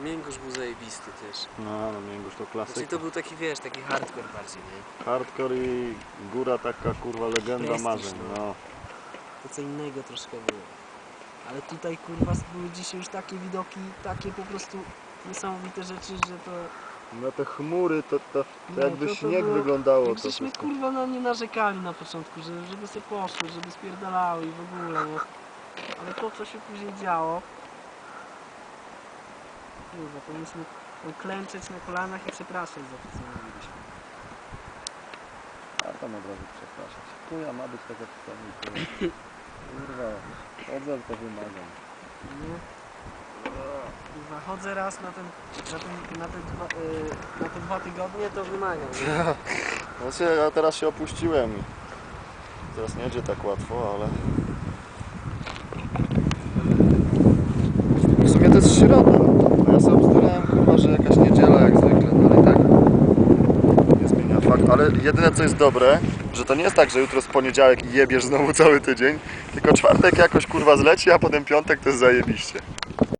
Mięgusz był zajebisty też. No, no Mięgusz to Znaczy klasyka. to był taki, wiesz, taki hardcore bardziej, nie? Hardcore i góra taka kurwa legenda Prestiż, marzeń. no. No. To co innego troszkę było. Ale tutaj kurwa były dzisiaj już takie widoki, takie po prostu niesamowite rzeczy, że to... No te chmury to, to, No, to jakby to- to śnieg było- wyglądało Jak to żeśmy wszystko. kurwa na nie narzekali na początku, że, żeby sobie poszły, żeby spierdalały i w ogóle, nie? Ale to co się później działo... Kurwa, powinniśmy klęczeć na kolanach i przepraszać za to co robiliśmy. A tam od razu przepraszać. Chuja ma być tak jak w Kurwa, chodzę to wymagam. Nie? Kurwa, chodzę raz na ten, na ten, na te dwa, y, na te dwa tygodnie, to wymagam. nie? Znaczy ja teraz się opuściłem i teraz nie idzie tak łatwo, ale... W sumie to jest środa. A ja sobie obstawiałem kurwa, że jakaś niedziela jak zwykle, no ale i tak nie fakt. Ale jedyne co jest dobre, że to nie jest tak, że jutro jest poniedziałek jebiesz znowu cały tydzień, tylko czwartek jakoś kurwa zleci, a potem piątek to jest zajebiście.